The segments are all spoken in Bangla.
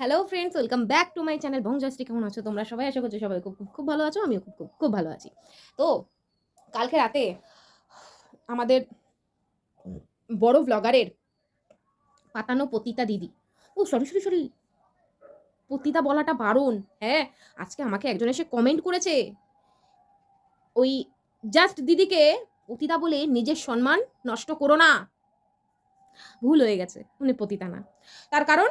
Hello friends welcome back to my channel ভংজশ্রী কেমন আছো? তোমরা সবাই আশা করছ সবাই খুব খুব খুব ভালো আছো, আমিও খুব খুব খুব ভালো আছি। তো, কালকে রাতে আমাদের বড় ব্লগারের পাতানো পতিতা দিদি। ও সরি সরি সরি পতিতা বলাটা বারণ হ্যাঁ? আজকে আমাকে একজন এসে কমেন্ট করেছে। ওই জাস্ট দিদিকে পতিতা বলে নিজের সম্মান নষ্ট করো না। ভুল হয়ে গেছে উনি পতিতা না। তার কারণ,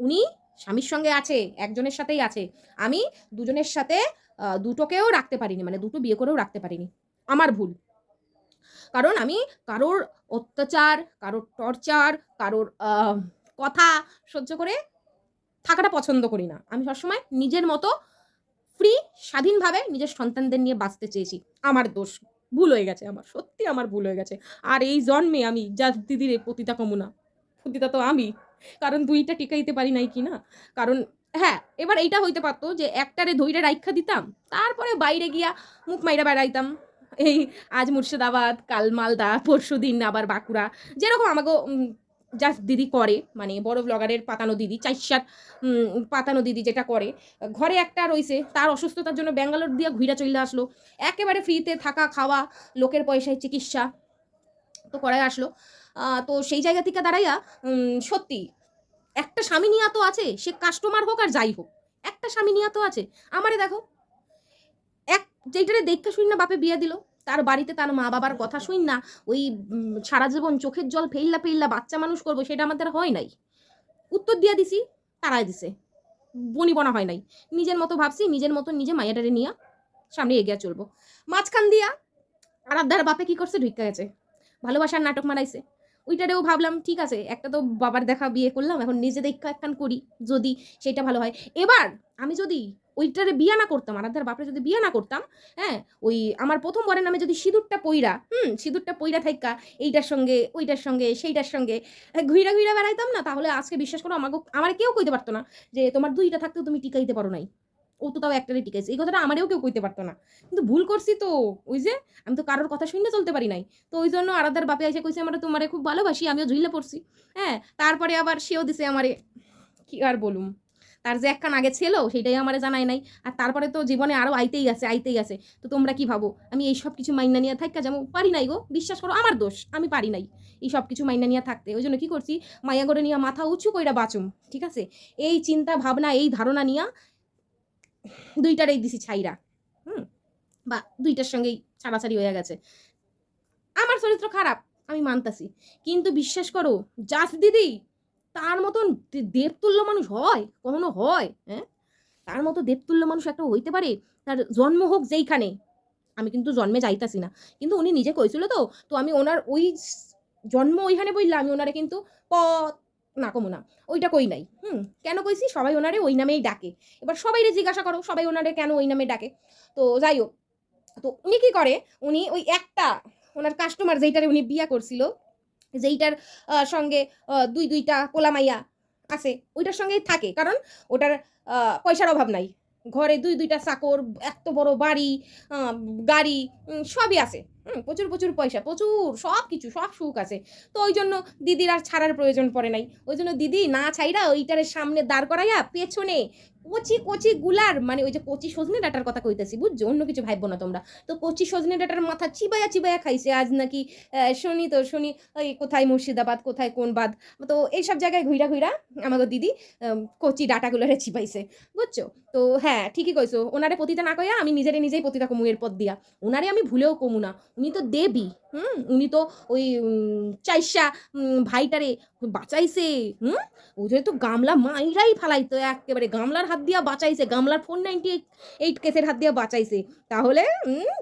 উনি স্বামীর সঙ্গে আছে, একজনের সাথেই আছে। আমি দুজনের সাথে দুটোকেও রাখতে পারিনি মানে দুটো বিয়ে করেও রাখতে পারিনি। আমার ভুল। কারণ আমি কারোর অত্যাচার, কারোর টর্চার, কারোর কথা সহ্য করে থাকাটা পছন্দ করি না। আমি সবসময় নিজের মতো ফ্রি স্বাধীনভাবে নিজের সন্তানদের নিয়ে বাঁচতে চেয়েছি। আমার দোষ ভুল হয়ে গেছে আমার, সত্যি আমার ভুল হয়ে গেছে। আর এই জন্মে আমি, যা দিদির পতিতা কমুনা, পতিতা তো আমি। কারণ দুইটা টিকাইতে পারি নাই কি না কারণ হ্যাঁ এবার এইটা হইতে পারতো যে একটারে ধইরে রাইখা দিতাম, তারপরে বাইরে গিয়া মুখ মাইরা বেড়াইতাম। এই আজ মুর্শিদাবাদ, কাল মালদা, পরশু দিন আবার বাঁকুড়া, যেরকম আমাকে জাস্ট দিদি করে মানে বড় ব্লগারের পাতানো দিদি চাইশার পাতানো দিদি যেটা করে, ঘরে একটা রইছে, তার অসুস্থতার জন্য ব্যাঙ্গালোর দিয়ে ঘুরে চলে আসলো। একেবারে ফ্রিতে থাকা খাওয়া, লোকের পয়সায় চিকিৎসা তো করাই আসলো। তো সেই জায়গা থেকে দাঁড়াইয়া সত্যি, একটা স্বামী নিয়া তো আছে, সে কাস্টমার হোক আর যাই হোক, একটা স্বামী নিয়া তো আছে। আমারে দেখো, এক যেইটারে দেখতে শুন না বাপে বিয়ে দিল, তার বাড়িতে তার মা বাবার কথা শুন না, ওই সারা জীবন চোখের জল ফেললা ফেললা বাচ্চা মানুষ করব, সেটা আমাদের হয় নাই। উত্তর দিয়া দিছি, তারাই দিছে। বনি বনা হয় নাই। নিজের মতো ভাবছি, নিজের মতো নিজে মায়াটারে নিয়া সামনে এগিয়ে চলবো। মাঝখান দিয়া আরাধ্যার বাপে কি করছে ঢুকা গেছে। ভালোবাসার নাটক মারাইছে ওইটারেও ভাবলাম ঠিক আছে একটা তো বাবার দেখা বিয়ে করলাম এখন নিজে দেখা একখান করি যদি সেটা ভালো হয়। এবার আমি যদি ওইটারে বিয়ে না করতাম আরাধ্যার বাপরে যদি বিয়ে না করতাম হ্যাঁ ওই আমার প্রথম বরের নামে যদি সিঁদুরটা পইরা হুম সিঁদুরটা পইরা থাইকা এইটার সঙ্গে ওইটার সঙ্গে সেইটার সঙ্গে হ্যাঁ, ঘুইরা ঘুইরা বেড়াইতাম না তাহলে আজকে বিশ্বাস করো আমাকে আমার কেউ কইতে পারতো না যে তোমার দুইটা থাকতেও তুমি টিকাইতে পারো নাই। ও তো তাও একটারে টিকাইছে এই কথাটা আমারও কেউ কইতে পারতো না। কিন্তু ভুল করছি তো, ওই যে আমি তো কারোর কথা শুনে চলতে পারি নাই। তো ওই জন্য আরাদার বাপে এসে কইছে, আমরা তোমারে খুব ভালোবাসি, আমিও ঝুইলে পড়ছি। হ্যাঁ তারপরে আবার সেও দিছে আমারে, কি আর বলুম। তার যে একখান আগে ছিল সেটাই আমারে জানাই নাই। আর তারপরে তো জীবনে আরও আইতেই আছে আইতেই আছে। তো তোমরা কি ভাবো, আমি এই সব কিছু মাইনা নিয়ে থাকা যেমন পারি নাই গো, বিশ্বাস করো, আমার দোষ, আমি পারি নাই এই সব কিছু মাইনা নিয়ে থাকতে। ওই জন্য কি করছি মাইয়া করে নিয়ে মাথা উঁচু কইরা বাঁচুম, ঠিক আছে? এই চিন্তা, ভাবনা, এই ধারণা নিয়া দুইটারই দিছি ছাইরা। হুম। বা দুইটার সঙ্গেই ছাড়াছাড়ি হয়ে গেছে। আমার চরিত্র খারাপ আমি মানতাছি। কিন্তু বিশ্বাস করো জাস দিদি তার মতন দেবতুল্য মানুষ হয় কখনো হয় হ্যাঁ? তার মতো দেবতুল্য মানুষ একটা হইতে পারে তার জন্ম হোক যেইখানে আমি কিন্তু জন্মে যাইতাছি না। কিন্তু উনি নিজে কইছিল তো তো আমি ওনার ওই জন্ম ওইখানে বললাম আমি ওনারে কিন্তু প না, কমু না। ওইটা কই নাই। হুম, কেন কইছি? সবাই ওনারে ওই নামেই ডাকে। এবার সবাইরে জিজ্ঞাসা করো, সবাই ওনারে কেন ওই নামে ডাকে? তো যাই হোক, তো উনি কি করে? উনি ওই একটা ওনার কাস্টমার যেইটারে উনি বিয়া করছিল, যেইটার সঙ্গে দুই, দুইটা কোলামাইয়া আছে, ওইটার সঙ্গেই থাকে। কারণ ওটার পয়সার অভাব নাই। ঘরে দুই, দুইটা চাকর, এত বড় বাড়ি গাড়ি সবই আছে। প্রচুর প্রচুর পয়সা, প্রচুর, সব কিছু, সব সুখ আছে। তো ওই জন্য দিদির আর ছাড়ার প্রয়োজন পড়ে নাই। ওই জন্য দিদি না ছাইরা ওইটারে সামনে দাঁড় করাইয়া পেছনে কচি কচি গুলার মানে ওই যে কচি সজনে ডাটার কথা কইতেছি, বুঝছ? অন্য কিছু ভাববো না তোমরা। তো কচি সজনে ডাটার মাথা চিবাইয়া চিবাইয়া খাইছে। আজ নাকি শুনি তো শুনি, ওই কোথায় মুর্শিদাবাদ, কোথায় কোন বাদ তো এইসব জায়গায় ঘুইরা ঘুইরা আমাকে দিদি কচি ডাটাগুলোরে চিবাইছে, বুঝছ? তো হ্যাঁ ঠিকই কইছো। ওনারে পতিতা না কইয়া আমি নিজেরে নিজেই পতিতা কমু এর পথ দিয়া। ওনারে আমি ভুলেও কমু না। উনি তো দেবী, হুম? উনি তো ওই চাইসা ভাইটারে বাঁচাইছে, হুম? ওদের তো গামলা মাইরাই ফালাইতো, একেবারে গামলার হাত দিয়া বাঁচাইছে, গামলার ফোর নাইনটি এইট কেসের হাত দিয়া বাঁচাইছে। তাহলে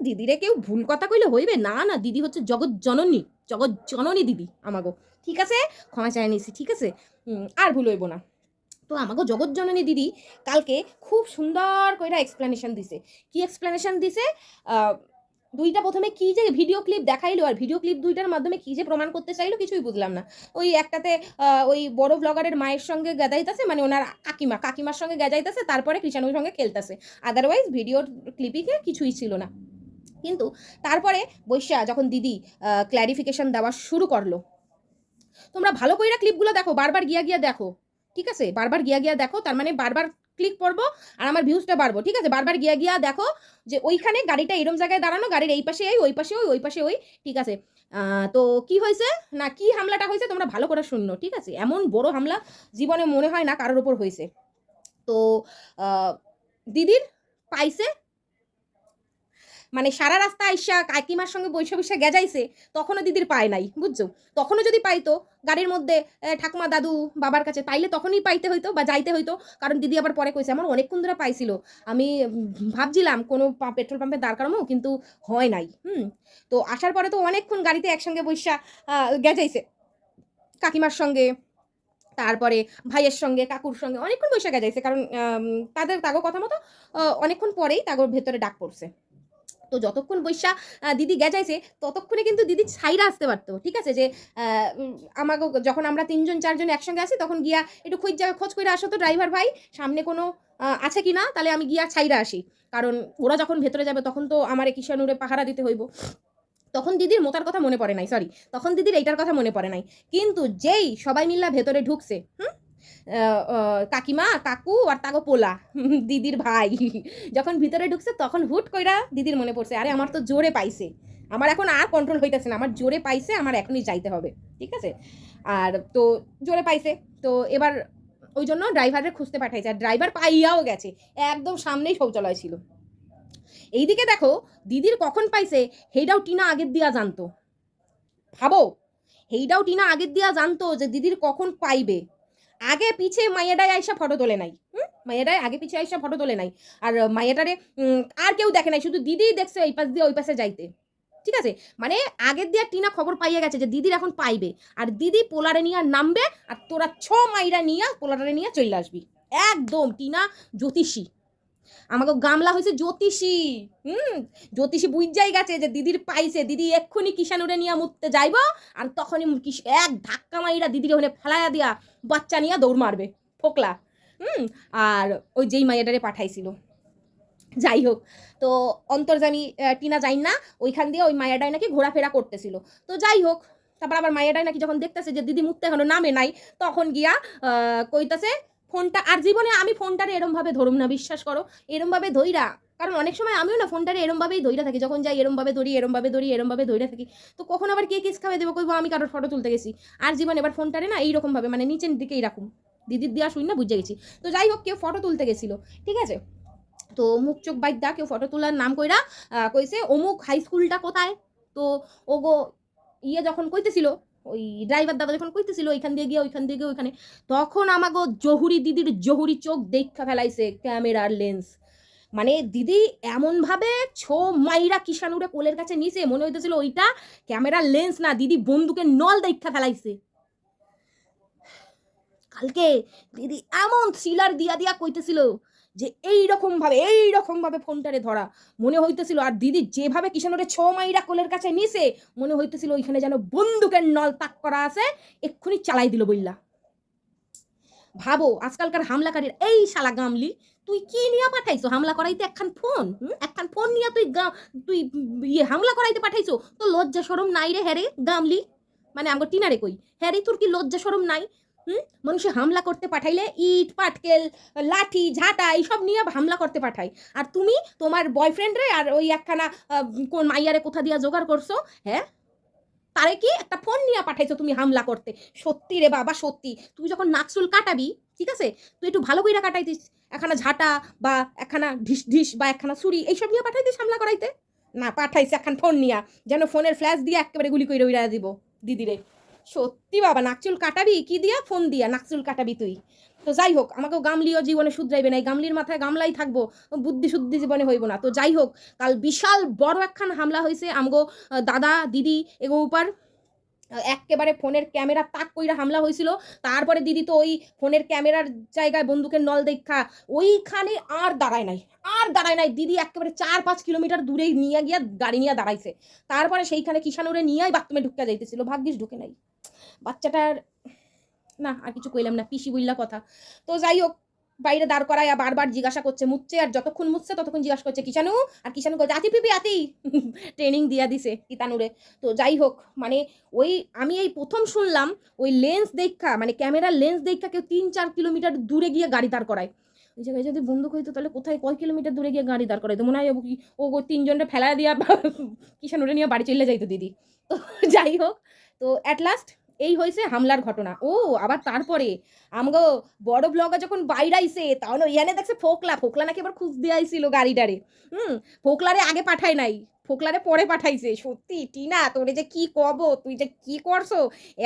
দিদিরে কেউ ভুল কথা কইলে হইবে? না না, দিদি হচ্ছে জগৎ জননী জগৎ জননী দিদি আমাগো। ঠিক আছে? ক্ষমা চাই নিছি ঠিক আছে? আর ভুল হইব না। তো আমাকে জগৎ জননী দিদি কালকে খুব সুন্দর কইরা এক্সপ্লেনেশন দিছে। কি এক্সপ্লেনেশন দিছে? দুইটা প্রথমে কি যে ভিডিও ক্লিপ দেখাইলো আর ভিডিও ক্লিপ দুইটার মাধ্যমে কি যে প্রমাণ করতে চাইলো কিছুই বুঝলাম না। ওই একটাতে ওই বড় ব্লগারের মায়ের সঙ্গে গাদাইতেছে মানে ওনার কাকিমা, কাকিমার সঙ্গে গাজাইতেছে, তারপরে কৃষাণুর সঙ্গে খেলতেছে। আদারওয়াইজ ভিডিওর ক্লিপিংয়ে কিছুই ছিল না। কিন্তু তারপরে বৈশা যখন দিদি ক্ল্যারিফিকেশন দেওয়া শুরু করল, তোমরা ভালো কইরা ক্লিপগুলো দেখো, বারবার গিয়া গিয়া দেখো, ঠিক আছে? বারবার গিয়া গিয়া দেখো, তার মানে বারবার ক্লিক করব আর আমার ভিউজটা বাড়বো, ঠিক আছে? বারবার গিয়া গিয়া দেখো যে ওইখানে গাড়িটা এরম জায়গায় দাঁড়ানো, গাড়ির এই পাশে এই, ওই পাশে ওই ওই পাশে ওই, ঠিক আছে? তো কি হয়েছে? না, কি হামলাটা হয়েছে তোমরা ভালো করে শুনলো ঠিক আছে? এমন বড় হামলা জীবনে মনে হয় না কারোর ওপর হয়েছে। তো দিদির পাইছে মানে সারা রাস্তা আইসা কাকিমার সঙ্গে বৈশা বৈশা গেজাইছে, তখনও দিদির পায় নাই, বুঝছ? তখনও যদি পাইতো, গাড়ির মধ্যে ঠাকুমা দাদু বাবার কাছে পাইলে তখনই পাইতে হইতো বা যাইতে হইতো, কারণ দিদি আবার পরে কইছে, আমার অনেকক্ষণ ধরে পাইছিল। আমি ভাবছিলাম কোনো পেট্রোল পাম্পে দাঁড় করামো কিন্তু হয় নাই, হুম? তো আসার পরে তো অনেকক্ষণ গাড়িতে একসঙ্গে বৈশা গেজাইছে। কাকিমার সঙ্গে, তারপরে ভাইয়ের সঙ্গে, কাকুর সঙ্গে অনেকক্ষণ বৈশা গেজাইছে, কারণ তাদের তাগো কথা মতো অনেকক্ষণ পরেই তাগোর ভেতরে ডাক পড়ছে। তো যতক্ষণ বৈশা দিদি গেজাইছে, ততক্ষণে কিন্তু দিদি ছাইরা আসতে পারতো। ঠিক আছে? যে আমাকে যখন আমরা তিনজন, চারজন একসঙ্গে আসি তখন গিয়া একটু খোঁজ জায়গা খোঁজ করে আসো তো ড্রাইভার ভাই। সামনে কোনো আছে কি না তাহলে আমি গিয়া ছাইরা আসি। কারণ ওরা যখন ভেতরে যাবে, তখন তো আমার কিষানুরে পাহারা দিতে হইব। তখন দিদির মোতার কথা মনে পড়ে নাই সরি তখন দিদির এইটার কথা মনে পড়ে নাই। কিন্তু যেই সবাই মিল্লা ভেতরে ঢুকছে, হুম? কাকিমা, কাকু আর তাগো পোলা, দিদির ভাই। যখন ভিতরে ঢুকছে, তখন হুট কইরা দিদির মনে পড়ছে, আরে, আমার তো জোরে পাইছে। আমার এখন আর কন্ট্রোল হইতেছে না। আমার জোরে পাইছে, আমার এখনই যাইতে হবে। ঠিক আছে? আর তো জোরে পাইছে। তো এবার ওই জন্য ড্রাইভারের খুঁজতে পাঠাইছে। আর ড্রাইভার পাইয়াও গেছে। একদম সামনেই শৌচালয় ছিল। এইদিকে দেখো, দিদির কখন পাইছে, সেইটাও টিনা আগের দিয়া জানতো। ভাবো, সেইটাও টিনা আগের দিয়া জানতো যে দিদির কখন পাইবে। আগে পিছে মাইয়াডায় আইসা ফটো তোলে নাই মাইয়াডায় আগে পিছে আইসা ফটো তোলে নাই। আর মাইয়াটারে আর কেউ দেখে নাই, শুধু দিদি দেখছে ওই পাশ দিয়ে, ওই পাশে যাইতে। ঠিক আছে? মানে আগের দিয়ে টিনা খবর পাইয়ে গেছে যে দিদির এখন পাইবে। আর দিদি পোলারে নিয়ে নামবে, আর তোরা ছ মাইরা নিয়ে পোলারে নিয়ে চলে আসবি। একদম টিনা জ্যোতিষী। আমাকে গামলা হয়েছে জ্যোতিষী, হুম? জ্যোতিষী বুঝাই গেছে যে দিদির পাইছে, দিদি এক্ষুনি কিষানুরে নিয়ে মুততে যাইব, আর তখনই এক ধাক্কা মাইরা দিদির ওখানে ফেলাইয়া দিয়া বাচ্চা নিয়ে দৌড় মারবে, ফোকলা, হুম? আর ওই যেই মাইয়াটারে পাঠাইছিল। যাই হোক, তো অন্তর্জামী টিনা যাই না, ওইখান দিয়ে ওই মায়াডাই নাকি ঘোরাফেরা করতেছিল। তো যাই হোক, তারপর আবার মায়াডাই নাকি যখন দেখতেছে যে দিদি মুততে এখনও নামে নাই, তখন গিয়া কইতাছে ফোনটা, আর জীবনে আমি ফোনটারে এরমভাবে ধরুম না, বিশ্বাস করো। এরমভাবে ধইরা, কারণ অনেক সময় আমিও না ফোনটারে এরমভাবেই ধইরা থাকি। যখন যাই এরমভাবে ধরি এরমভাবে ধরি, এরমভাবে ধইরা থাকি, তো কখন আবার কে কিস খাবে দেবো, কইবো আমি কারোর ফটো তুলতে গেছি। আর জীবন এবার ফোনটারে না এইরকমভাবে মানে নিচের দিকেই রাখুম। দিদির দেওয়া শুই না, বুঝে গেছি। তো যাই হোক, কেউ ফটো তুলতে গেছিল, ঠিক আছে? তো মুখ চোখ বাইক দা, কেউ ফটো তোলার নাম কইরা কইছে, অমুক হাই স্কুলটা কোথায়? তো ওগো ইয়ে যখন কইতেছিল ওই ড্রাইভার দাদা যখন কইতেছিল ওইখান দিয়ে গিয়ে, ওইখান দিয়ে গিয়ে, ওইখানে, তখন আমাগো জহুরি দিদির জহুরি চোখ দেখা ফেলাইছে ক্যামেরার লেন্স মানে দিদি এমনভাবে ছো মাইরা কিষানুরে কোলের কাছে নিছে, মনে হইতেছিল ওইটা ক্যামেরার লেন্স না, দিদি বন্দুকের নল দেখা ফেলাইছে। কালকে দিদি এমন থ্রিলার দিয়া দিয়া কইতেছিল যে এই রকম ভাবে এই রকম ভাবে ফোনটারে ধরা। মনে হইতেছিল, আর দিদি, যেভাবে কিষানুরে ছ মাইরা কোলের কাছে নিছে, মনে হইতেছিল ওইখানে যেন বন্দুকের নল তাক করা আছে, এক্ষুনি চালাই দিল বইলা ভাবো, আজকালকার হামলাকারীর এই শালা গামলি, তুই কি নিয়ে পাঠাইছো? হামলা করাইতে একখান ফোন? একখান ফোন নিয়ে তুই তুই ইয়ে হামলা করাইতে পাঠাইছো? তো লজ্জা সরম নাই রে হ্যারে গামলি? মানে আমার টিনারে কই হ্যারে তোর কি লজ্জা সরম নাই? হুম? মানুষে হামলা করতে পাঠাইলে ইট, পাটকেল, লাঠি, ঝাঁটা, এইসব নিয়ে হামলা করতে পাঠাই আর তুমি তোমার বয়ফ্রেন্ডরে আর ওই একখানা কোন মাইয়ারে কোথা দিয়া জোগাড় করছ হ্যাঁ? তারে কি একটা ফোন নিয়ে পাঠাইছো তুমি হামলা করতে। সত্যি রে বাবা, সত্যি। তুই যখন নাকসুল কাটাবি, ঠিক আছে? তুই একটু ভালো কইরা কাটাইতিস। একখানা ঝাঁটা বা একখানা ঢিস ঢিস বা একখানা ছুরি, এইসব নিয়ে পাঠাইতিস হামলা করাইতে? না, পাঠাইছে একখান ফোন নিয়া। যেন ফোনের ফ্ল্যাশ দিয়ে একেবারে গুলি কইরা উইরা দিব। দিদিরে সত্যি বাবা নাকচুল কাটাবি? কি দিয়া? ফোন দিয়া নাকচুল কাটাবি তুই। তো যাই হোক আমাকেও গামলিও জীবনে শুধরাইবে নাই গামলির মাথায় গামলাই থাকব বুদ্ধি শুদ্ধি জীবনে হইব না। তো যাই হোক কাল বিশাল বড় একখান হামলা হয়েছে আমগো দাদা দিদি এগো উপার। আহ, এক্কেবারে ফোনের ক্যামেরা তাক কইরা হামলা হয়েছিল তারপরে দিদি তো ওই ফোনের ক্যামেরার জায়গায় বন্দুকের নল দেখা ওইখানে আর দাঁড়ায় নাই। আর দাঁড়ায় নাই। দিদি একেবারে চার পাঁচ কিলোমিটার দূরে নিয়ে গিয়া গাড়ি নিয়ে দাঁড়াইছে। তারপরে সেইখানে কিষানুরে নিয়েই বাথরুমে ঢুকে যাইতেছিল। ভাগ্যিস ঢুকে নাই। বাচ্চাটার, না, আর কিছু কইলাম না, পিসি বইলা কথা। তো যাই হোক, বাইরে দাঁড় করায় আর বারবার জিজ্ঞাসা করছে, মুচ্ছে, আর যতক্ষণ মুচ্ছে ততক্ষণ জিজ্ঞাসা করছে, কিষানু? আর কিষানু করছে আতি পিপি, আতি! ট্রেনিং দিয়া দিছে কিতানুরে তো যাই হোক মানে ওই, আমি এই প্রথম শুনলাম, ওই লেন্স দেখা মানে ক্যামেরার লেন্স দেখা কেউ তিন চার কিলোমিটার দূরে গিয়ে গাড়ি দাঁড় করায়। ওই জায়গায় যদি বন্দুক হইতো তাহলে কোথায় কয় কিলোমিটার দূরে গিয়ে গাড়ি দাঁড় করাইতো মনে হয় কি, ও তিনজনটা ফেলা দিয়া কিষানুরে নিয়ে বাড়ি চলে যাইতো দিদি। তো যাই হোক, তো অ্যাট লাস্ট এই হয়েছে হামলার ঘটনা। ও, আবার তারপরে? আমগো বড় ব্লগার যখন বাইরে আইসে তাহলে ইয়ানে দেখছে ফোকলা। ফোকলা নাকি আবার খুঁজ দিয়ে আইছিল গাড়িটারে। হুম, ফোকলারে আগে পাঠায় নাই। ফোকলারে পরে পাঠাইছে। সত্যি, টিনা, তোরে যে কি কব, তুই যে কি করছ?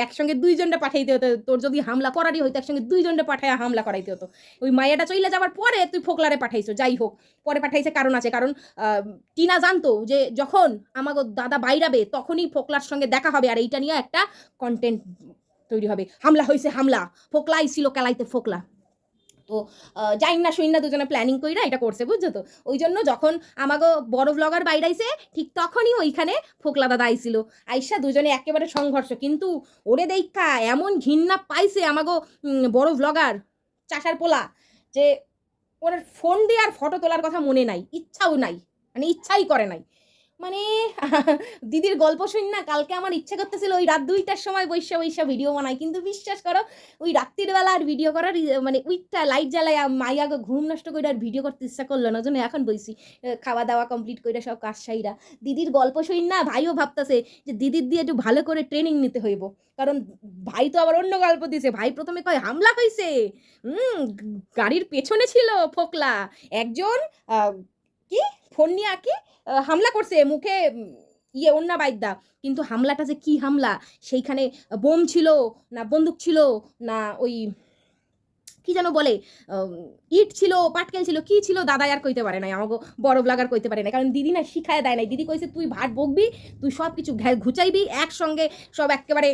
একসঙ্গে দুইজনটা পাঠাইতে হতো। তোর যদি হামলা করারই হইতো, একসঙ্গে দুইজনটা পাঠায় হামলা করাইতে হতো। ওই মায়াটা চলে যাওয়ার পরে তুই ফোকলারে পাঠাইছো, যাই হোক। পরে পাঠাইছে কারণ আছে। কারণ টিনা জানতো যে যখন আমাগো দাদা বাইরাবে, তখনই ফোকলার সঙ্গে দেখা হবে। আর এইটা নিয়ে একটা কন্টেন্ট তৈরি হবে। হামলা হয়েছে হামলা। ফোকলাই ছিল, কেলাইতে ফোকলা। তো যাই না শুই না দুজনে প্ল্যানিং কইরা এটা করছে বুঝছ তো? ওই জন্য যখন আমাগো বড় ব্লগার বাইরাইছে ঠিক তখনই ওইখানে ফোকলা দাদা আইছিল। আইসা দুজনে একেবারে সংঘর্ষ। কিন্তু ওরে দেখা এমন ঘৃণা পাইছে উম, বড় ব্লগার চাষার পোলা যে ওর ফোন দিয়ে আর ফটো তোলার কথা মনে নাই ইচ্ছাও নাই মানে ইচ্ছাই করে নাই। মানে দিদির গল্প শুন না কালকে আমার ইচ্ছে করতেছিল ওই রাত দুইটার সময় বৈশা বৈশা ভিডিও বানাই কিন্তু বিশ্বাস করো ওই রাত্রির বেলা আর ভিডিও করার মানে উইকটা লাইট জ্বালাই মাই আগে ঘুম নষ্ট করে আর ভিডিও করতে ইচ্ছা করল না জন্য এখন বইছি খাওয়া দাওয়া কমপ্লিট করে সব কাজ সাইরা। দিদির গল্প শুন না ভাইও ভাবতেছে যে দিদির দিয়ে একটু ভালো করে ট্রেনিং নিতে হইব। কারণ ভাই তো আবার অন্য গল্প দিছে ভাই প্রথমে কয় হামলা হয়েছে হুম গাড়ির পেছনে ছিল ফোকলা। একজন কি? ফোন নিয়ে কি আহ, হামলা করছে, মুখে ইয়ে অন্য বাইদ্যা। কিন্তু হামলাটা যে কি হামলা? সেইখানে বোম ছিল, না বন্দুক ছিল, না ওই কি যেন বলে ইট ছিল, পাটকেল ছিল, কি ছিল দাদা আর কইতে পারে নাই আমাকে বড় ব্লাগার কইতে পারে না কারণ দিদি না শিখায় দেয় নাই। দিদি কইছে, তুই ভাট বকবি, তুই সব কিছু ঘুচাইবি, একসঙ্গে সব একেবারে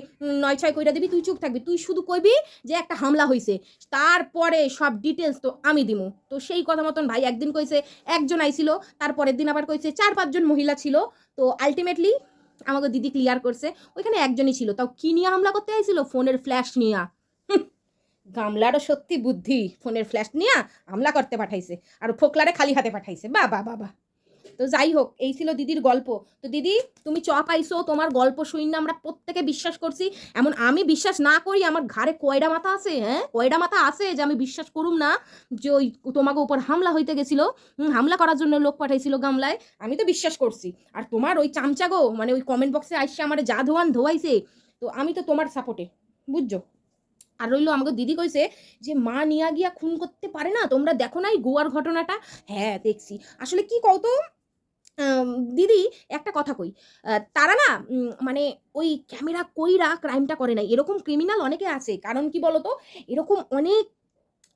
নয় ছয় কইরা দিবি, তুই চুপ থাকবি। তুই শুধু কইবি যে একটা হামলা হয়েছে তারপরে সব ডিটেলস তো আমি দিমু। তো সেই কথা মতন ভাই একদিন কইছে, একজন আইছিল, তারপরের দিন আবার কইছে, চার পাঁচজন মহিলা ছিল। তো আলটিমেটলি আমাকে দিদি ক্লিয়ার করছে, ওইখানে একজনই ছিল। তাও কি নিয়ে হামলা করতে আইছিল? ফোনের ফ্ল্যাশ নিয়ে। গামলারও সত্যি বুদ্ধি ফোনের ফ্ল্যাশ নিয়ে আমলা করতে পাঠাইছে আর ফোকলারে খালি হাতে পাঠাইছে। বা বাবা তো যাই হোক এই ছিল দিদির গল্প। তো দিদি তুমি চ পাইছো তোমার গল্প শুই না আমরা প্রত্যেকে বিশ্বাস করছি। এমন আমি বিশ্বাস না করি আমার ঘাড়ে কয়ডা মাথা আছে হ্যাঁ? কয়ডা মাথা আছে যে আমি বিশ্বাস করুম না যে ওই তোমাকে উপর হামলা হইতে গেছিল? হুম, হামলা করার জন্য লোক পাঠাইছিল গামলায়। আমি তো বিশ্বাস করছি। আর তোমার ওই চামচাগো মানে ওই কমেন্ট বক্সে আইসে আমার যা ধোয়ান ধোয়াইছে। তো আমি তো তোমার সাপোর্টে বুঝছ? আর রইল আমাকে দিদি কইছে যে, মা নিয়া গিয়া খুন করতে পারে না, তোমরা দেখো নাই গোয়ার ঘটনাটা? হ্যাঁ দেখছি। আসলে কি কও তো দিদি, একটা কথা কই তারা না মানে ওই ক্যামেরা কইরা ক্রাইমটা করে নাই। এরকম ক্রিমিনাল অনেকে আছে। কারণ কি বলতো, এরকম অনেক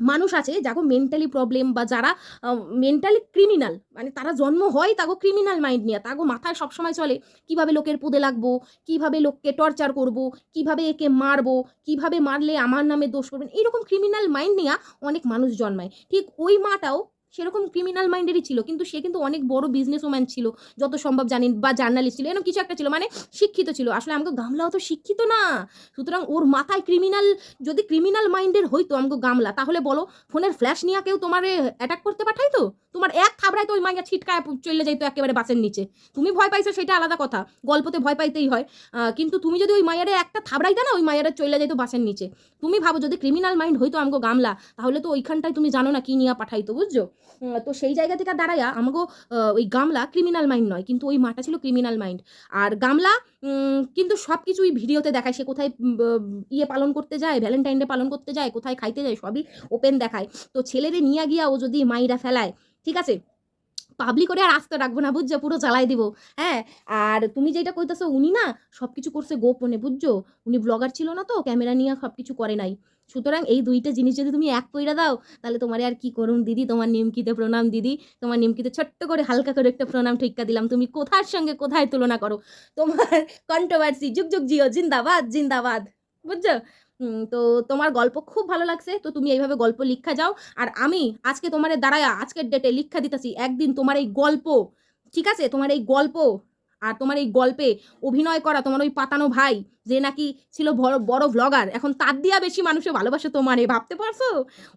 মানুষ আছে যাকে মেন্টালি প্রবলেম বা যারা মেন্টালি ক্রিমিনাল মানে তারা জন্ম হয় তাকে ক্রিমিনাল মাইন্ড নিয়ে, তাকে মাথায় সবসময় চলে কীভাবে লোকের পুদে লাগবো, কীভাবে লোককে টর্চার করব, কীভাবে একে মারবো, কীভাবে মারলে আমার নামে দোষ করবেন এইরকম ক্রিমিনাল মাইন্ড নিয়ে অনেক মানুষ জন্মায়। ঠিক ওই মাটাও সেরকম ক্রিমিনাল মাইন্ডেরই ছিল। কিন্তু সে কিন্তু অনেক বড় বিজনেস ওম্যান ছিল, যত সম্ভব জানি, বা জার্নালিস্ট ছিল, এরকম কিছু একটা ছিল মানে শিক্ষিত ছিল। আসলে আমাকে গামলাও তো শিক্ষিত না। সুতরাং ওর মাথায় ক্রিমিনাল যদি ক্রিমিনাল মাইন্ডের হইতো আমাকে গামলা, তাহলে বলো, ফোনের ফ্ল্যাশ নিয়ে কেউ তোমারে অ্যাটাক করতে পাঠাইতো? তোমার এক থাবড়ায় তো ওই মাইয়া ছিটকায় চলে যাইতো একেবারে বাসের নিচে। তুমি ভয় পাইছো, সেটা আলাদা কথা। গল্পতে ভয় পাইতেই হয়। কিন্তু তুমি যদি ওই মায়ারে একটা থাবড়াইতে না, ওই মায়ারে চলে যাইতো বাসের নিচে। তুমি ভাবো, যদি ক্রিমিনাল মাইন্ড হইতো আমাকে গামলা, তাহলে তো ওইখানটায় তুমি জানো না কি নিয়ে পাঠাইতো, বুঝছ? তো সেই জায়গা থেকে দাঁড়াইয়া আমাকে ওই গামলা ক্রিমিনাল মাইন্ড নয়, কিন্তু ওই মাটা ছিল ক্রিমিনাল মাইন্ড আর গামলা কিন্তু সব কিছুই ভিডিওতে দেখায়, সে কোথায় ইয়ে পালন করতে যায় ভ্যালেন্টাইন ডে পালন করতে যায়, কোথায় খাইতে যায়, সবই ওপেন দেখায়। তো ছেলেরে নিয়ে গিয়া ও যদি মাইরা ফেলায়, ঠিক আছে? পাবলিক করে আর আস্তে রাখব না, বুঝছ? পুরো জ্বালাই দিব হ্যাঁ? আর তুমি যেটা কইতেছো, উনি না সব কিছু করছে গোপনে, বুঝছ? উনি ব্লগার ছিল না তো, ক্যামেরা নিয়ে সব কিছু করে নাই। সুতরাং এই দুইটা জিনিস যদি তুমি এক কইরা দাও, তাহলে তোমারে আর কি করুন দিদি? তোমার নিমকিতে প্রণাম দিদি। তোমার নিমকিতে ছোট্ট করে হালকা করে একটা প্রণাম ঠিক্কা দিলাম। তুমি কোথার সঙ্গে কোথায় তুলনা করো? তোমার কন্ট্রোভার্সি যুগ যুগ জিও, জিন্দাবাদ জিন্দাবাদ। বুঝছ? তো তোমার গল্প খুব ভালো লাগছে, তো তুমি এইভাবে গল্প লিখা যাও। আর আমি আজকে তোমার দ্বারায়া আজকের ডেটে লিখা দিতেছি, একদিন তোমার এই গল্প, ঠিক আছে? তোমার এই গল্প আর তোমার এই গল্পে অভিনয় করা তোমার ওই পাতানো ভাই, যে নাকি ছিল বড় বড় ভ্লগার এখন তার দিয়া বেশি মানুষে ভালোবাসে তোমারে, ভাবতে পারছ?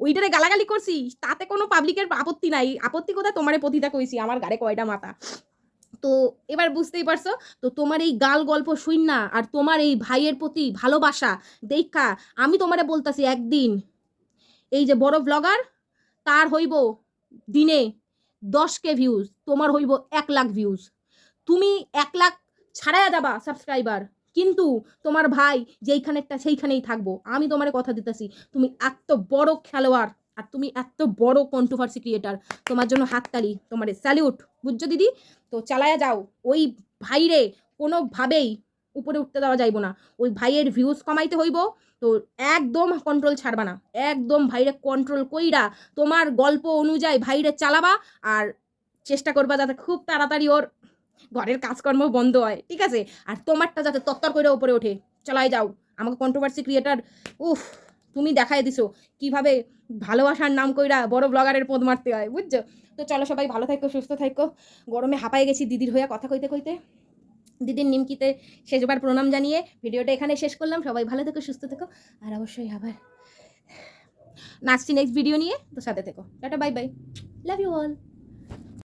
ওইটারে গালাগালি করছি, তাতে কোনো পাবলিকের আপত্তি নাই। আপত্তি কোথায়? তোমারে পতিতা কইছি, আমার গাড়ে কয়টা মাথা। তো এবার বুঝতেই পারছ? তো তোমার এই গাল গল্প শুন না, আর তোমার এই ভাইয়ের প্রতি ভালোবাসা, দেখা, আমি তোমারে বলতাছি একদিন, এই যে বড় ব্লগার তার হইব দিনে দশ কে ভিউজ তোমার হইব এক লাখ ভিউজ তুমি এক লাখ ছাড়াইয়া যাবা সাবস্ক্রাইবার কিন্তু তোমার ভাই যেইখানেরটা সেইখানেই থাকব। আমি তোমারে কথা দিতেছি, তুমি এত বড় খেলোয়াড় আর তুমি এত বড় কন্ট্রোভার্সি ক্রিয়েটার তোমার জন্য হাততালি, তোমারে স্যালিউট বুঝছ দিদি? তো চালায়া যাও। ওই ভাইরে কোনোভাবেই উপরে উঠতে দেওয়া যাইব না। ওই ভাইয়ের ভিউজ কমাইতে হইব। তো একদম কন্ট্রোল ছাড়বা না। একদম ভাইরে কন্ট্রোল কইরা তোমার গল্প অনুযায়ী ভাইরে চালাবা আর চেষ্টা করবা যাতে খুব তাড়াতাড়ি ওর ঘরের কাজকর্ম বন্ধ হয়, ঠিক আছে? আর তোমারটা যাতে তত্তর করে উপরে ওঠে, চালাই যাও। আমাকে কন্ট্রোভার্সি ক্রিয়েটার উফ, তুমি দেখাই দিছো। কীভাবে ভালোবাসার নাম কইরা বড় ব্লগারের পদ মারতে হয়, বুঝছ? তো চলো সবাই ভালো থাকো, সুস্থ থাকো। গরমে হাঁপাই গেছি দিদির হয়ে কথা কইতে কইতে। দিদির নিমকিতে শেষবার প্রণাম জানিয়ে ভিডিওটা এখানে শেষ করলাম। সবাই ভালো থেকো, সুস্থ থেকো। আর অবশ্যই আবার নাচছি নেক্সট ভিডিও নিয়ে তো সাথে থেকো। Tata bye bye love you all